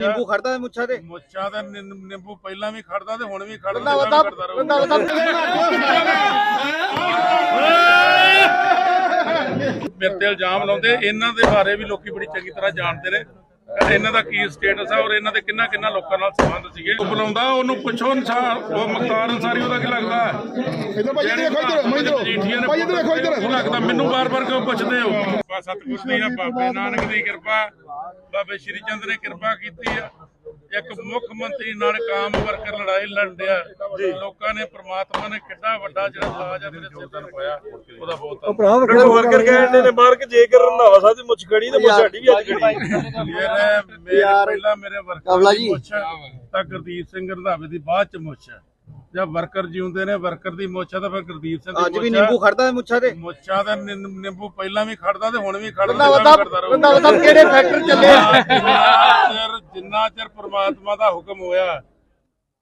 ਨਿੰਬੂ ਖੜਦਾ ਮੁੱਛਾਂ ਤੇ? ਮੁੱਛਾਂ ਨਿੰ- ਨਿੰਬੂ ਪਹਿਲਾਂ ਵੀ ਖੜਦਾ ਤੇ ਹੁਣ ਵੀ ਖੜਦਾ ਬੰਦਾ ਤੇ ਬੰਦਾ ਮੇਰੇ ਤੇ ਇਲਜ਼ਾਮ ਲਾਉਂਦੇ ਇਹਨਾਂ ਦੇ ਬਾਰੇ ਵੀ ਲੋਕੀ ਬੜੀ ਚੰਗੀ ਤਰ੍ਹਾਂ ਜਾਣਦੇ ਨੇ। ਕਿ ਇਹਨਾਂ ਦਾ ਕੀ ਸਟੇਟਸ ਹੈ ਔਰ ਇਹਨਾਂ ਦੇ ਕਿੰਨਾ ਕਿੰਨਾ ਲੋਕਾਂ ਨਾਲ ਸੰਬੰਧ ਸੀਗੇ। ਉਹ ਬੁਲਾਉਂਦਾ ਉਹਨੂੰ ਪੁੱਛੋ ਅਨਸਾਰ ਉਹ ਮਖਤਾਰ ਅਨਸਾਰੀ ਉਹਦਾ ਕੀ ਲੱਗਦਾ ਇਧਰ ਭਾਈ ਇਧਰ ਦੇਖੋ ਇਧਰ ਮੈਂ ਇਧਰ ਭਾਈ ਇਧਰ ਦੇਖੋ ਇਧਰ। ਕੀ ਲੱਗਦਾ ਮੈਨੂੰ ਬਾਰ-ਬਾਰ ਕਿਉਂ ਪੁੱਛਦੇ ਹੋ? ਬਾ ਸਤਿਗੁਰ ਦੀ ਆ ਬਾਬੇ ਨਾਨਕ ਦੀ ਕਿਰਪਾ ਬਾਬੇ ਸ਼੍ਰੀ ਚੰਦ ਨੇ ਕਿਰਪਾ ਕੀਤੀ ਆ। ਇੱਕ ਮੁੱਖ ਮੰਤਰੀ ਨਾਲ ਕਾਮ ਵਰਕਰ ਲੜਾਈ ਲੜਿਆ ਲੋਕਾਂ ਨੇ ਪ੍ਰਮਾਤਮਾ ਨੇ ਕਿੱਡਾ ਵੱਡਾ ਜਿਹੜਾ ਲਾਜ ਆ ਮੇਰੇ ਸਿਰ ਤੇ ਪਾਇਆ ਉਹਦਾ ਬਹੁਤ ਧੰਨਵਾਦ। ਵਰਕਰ ਕਹਿੰਦੇ ਨੇ ਮਾਰ ਕੇ ਜੇਕਰ ਰੰਧਾਵਾ ਸਾਹਿਬ ਦੀ ਮੁੱਛ ਖੜੀ ਤੇ ਮੁੱਛ ਸਾਡੀ ਵੀ ਅੱਜ ਖੜੀ। ਮੇਰੇ ਮੇਰੇ ਪਹਿਲਾਂ ਮੇਰੇ ਵਰਕਰ। ਮੁੱਛ ਤਾਂ ਗੁਰਦੀਪ ਸਿੰਘ ਰੰਧਾਵੇ ਦੀ ਬਾਅਦ ਚ ਮੁੱਛ ਹੈ ਜਦ ਵਰਕਰ ਜਿਉਂਦੇ ਨੇ ਵਰਕਰ ਦੀ ਮੁੱਛ ਹੈ ਤਾਂ ਫਿਰ ਗੁਰਦੀਪ ਸਿੰਘ ਦੀ ਅੱਜ ਵੀ ਮੁੱਛ ਹੈ। ਨਿੰਬੂ ਖੜਦਾ ਮੁੱਛਾਂ ਤੇ ਮੁੱਛਾਂ ਦਾ ਨਿੰ- ਨਿੰਬੂ ਪਹਿਲਾਂ ਵੀ ਖੜਦਾ ਤੇ ਹੁਣ ਵੀ ਖੜਦਾ। ਬੰਦਾ ਬੰਦਾ ਕਿਹੜੇ ਫੈਕਟਰ ਚੱਲੇ ਆ? ਜਿੰਨਾ ਚਿਰ ਜਿੰਨਾ ਚਿਰ ਪ੍ਰਮਾਤਮਾ ਦਾ ਹੁਕਮ ਹੋਇਆ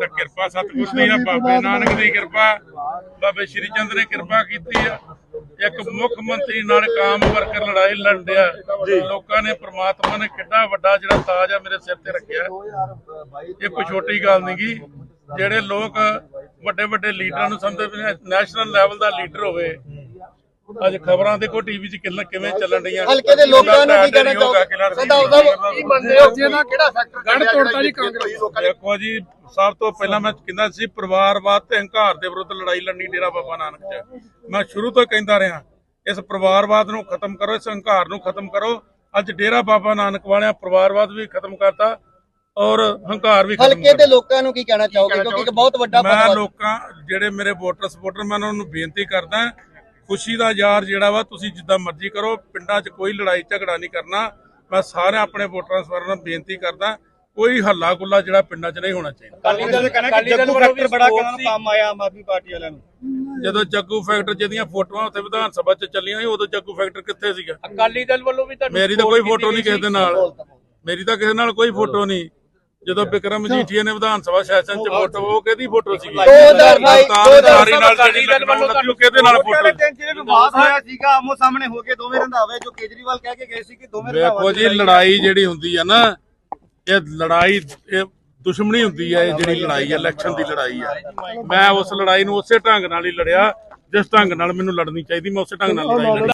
ਤਾਂ ਕਿਰਪਾ ਸਤਿਗੁਰ ਦੀ ਆ ਬਾਬੇ ਨਾਨਕ ਦੀ ਕਿਰਪਾ। ਬਾਬੇ ਸ਼੍ਰੀ ਚੰਦ ਨੇ ਕਿਰਪਾ ਕੀਤੀ ਆ। ਇੱਕ ਮੁੱਖ ਮੰਤਰੀ ਨਾਲ ਕਾਮ ਵਰਕਰ ਲੜਾਈ ਲੜਿਆ ਲੋਕਾਂ ਨੇ ਪ੍ਰਮਾਤਮਾ ਨੇ ਕਿੱਡਾ ਵੱਡਾ ਜਿਹੜਾ ਤਾਜ ਆ ਮੇਰੇ ਸਿਰ ਤੇ ਰੱਖਿਆ। ਇਹ ਕੋਈ ਛੋਟੀ ਗੱਲ ਨਹੀਂ ਗੀ। ਜਿਹੜੇ ਲੋਕ ਵੱਡੇ ਵੱਡੇ ਲੀਡਰਾਂ ਨੂੰ ਸਮਝਦੇ ਵੀ ਨੈਸ਼ਨਲ ਲੈਵਲ ਦਾ ਲੀਡਰ ਹੋਵੇ। ਅੱਜ ਖਬਰਾਂ ਦੇਖੋ ਟੀਵੀ 'ਚ ਕਿੰਨਾ ਕਿਵੇਂ ਚੱਲਣ ਰਹੀਆਂ ਹਲਕੇ ਦੇ ਲੋਕਾਂ ਨੂੰ ਕੀ ਕਹਿਣਾ ਚਾਹੋਗੇ? ਬੰਦਾ ਉਹਦਾ ਕੀ ਮੰਨਦੇ ਹੋ? ਜਿਹਦਾ ਕਿਹੜਾ ਫੈਕਟਰ ਗੜ ਤੋੜਤਾ ਜੀ ਕਾਂਗਰਸ ਦੇਖੋ ਜੀ ਸਭ ਤੋਂ ਪਹਿਲਾਂ ਮੈਂ ਕਹਿੰਦਾ ਸੀ ਪਰਿਵਾਰਵਾਦ ਤੇ ਹੰਕਾਰ ਦੇ ਵਿਰੁੱਧ ਲੜਾਈ ਲੜਨੀ ਡੇਰਾ ਬਾਬਾ ਨਾਨਕ ਚ। ਮੈਂ ਸ਼ੁਰੂ ਤੋਂ ਕਹਿੰਦਾ ਰਿਹਾ ਇਸ ਪਰਿਵਾਰਵਾਦ ਨੂੰ ਖਤਮ ਕਰੋ ਇਸ ਹੰਕਾਰ ਨੂੰ ਖਤਮ ਕਰੋ। ਅੱਜ ਡੇਰਾ ਬਾਬਾ ਨਾਨਕ ਵਾਲਿਆਂ ਪਰਿਵਾਰਵਾਦ ਵੀ ਖਤਮ ਕਰਤਾ ਔਰ ਹੰਕਾਰ ਵੀ ਖਤਮ ਹਲਕੇ ਦੇ ਲੋਕਾਂ ਨੂੰ ਕੀ ਕਹਿਣਾ ਚਾਹੋਗੇ? ਕਿਉਂਕਿ ਇੱਕ ਬਹੁਤ ਵੱਡਾ ਮੈਂ ਲੋਕਾਂ ਜਿਹੜੇ ਮੇਰੇ ਵੋਟਰ ਸਪੋਰਟਰ ਮੈਂ ਉਹਨਾਂ ਨੂੰ ਬੇਨਤੀ ਕਰਦਾ ਖੁਸ਼ੀ ਦਾ ਯਾਰ ਜਿਹੜਾ ਵਾ ਤੁਸੀਂ ਜਿੱਦਾਂ ਮਰਜ਼ੀ ਕਰੋ ਪਿੰਡਾਂ 'ਚ ਕੋਈ ਲੜਾਈ ਝਗੜਾ ਨਹੀਂ ਕਰਨਾ। ਮੈਂ ਸਾਰੇ ਆਪਣੇ ਵੋਟਰਾਂ ਸਵਾਰਾਂ ਨੂੰ ਬੇਨਤੀ ਕਰਦਾ ਕੋਈ ਹੱਲਾ ਗੁੱਲਾ ਜਿਹੜਾ ਪਿੰਡਾਂ 'ਚ ਨਹੀਂ ਹੋਣਾ ਚਾਹੀਦਾ। ਅਕਾਲੀ ਦਲ ਕਹਿੰਦਾ ਕਿ ਜੱਗੂ ਫੈਕਟਰ ਬੜਾ ਕੰਮ ਆਇਆ ਆਮ ਆਦਮੀ ਪਾਰਟੀ ਵਾਲਿਆਂ ਨੂੰ। ਜਦੋਂ ਜੱਗੂ ਫੈਕਟਰ ਜਿਹਦੀਆਂ ਫੋਟੋਆਂ ਉੱਥੇ ਵਿਧਾਨ ਸਭਾ 'ਚ ਚੱਲੀਆਂ ਸੀ ਉਦੋਂ ਜੱਗੂ ਫੈਕਟਰ ਕਿੱਥੇ ਸੀਗਾ? ਅਕਾਲੀ ਦਲ ਵੱਲੋਂ ਵੀ ਤੁਹਾਨੂੰ ਮੇਰੀ ਤਾਂ ਕੋਈ ਫੋਟੋ ਨਹੀਂ ਕਿਸੇ ਦੇ ਨਾਲ। ਮੇਰੀ ਤਾਂ ਕਿਸੇ ਨਾਲ ਕੋਈ ਫੋਟੋ ਨਹੀਂ। ਜਦੋਂ ਵਿਕਰਮ ਮਜੀਠੀਆ ਨੇ ਵਿਧਾਨ ਸਭਾ ਸੈਸ਼ਨ 'ਚ ਫੋਟੋ ਉਹ ਕਿਹਦੀ ਫੋਟੋ ਸੀਗੀ? 2022 ਤਾਰੀ ਨਾਲ ਲੱਗੀ ਕਿਹਦੇ ਨਾਲ ਫੋਟੋ ਜਿਹੜੇ ਵਿਵਾਦ ਹੋਇਆ ਸੀਗਾ ਆਮੋ ਸਾਹਮਣੇ ਹੋ ਕੇ ਦੋਵੇਂ ਰੰਧਾਵੇ ਜੋ ਕੇਜਰੀਵਾਲ ਕਹਿ ਕੇ ਗਏ ਸੀ ਕਿ ਦੋਵੇਂ ਵੇਖੋ ਜੀ ਲੜਾਈ ਜਿਹੜੀ ਹੁੰਦੀ ਆ ਨਾ ਇਹ ਲੜਾਈ, ਇਹ ਦੁਸ਼ਮਣੀ ਹੁੰਦੀ ਹੈ ਇਹ ਜਿਹੜੀ ਲੜਾਈ ਹੈ ਇਲੈਕਸ਼ਨ ਦੀ ਲੜਾਈ ਹੈ ਮੈਂ ਉਸ ਲੜਾਈ ਨੂੰ ਉਸੇ ਢੰਗ ਨਾਲ ਹੀ ਲੜਿਆ, ਜਿਸ ਢੰਗ ਨਾਲ ਮੈਨੂੰ ਲੜਨੀ ਚਾਹੀਦੀ, ਮੈਂ ਉਸੇ ਢੰਗ ਨਾਲ ਲੜਾਈ ਲੜੀ।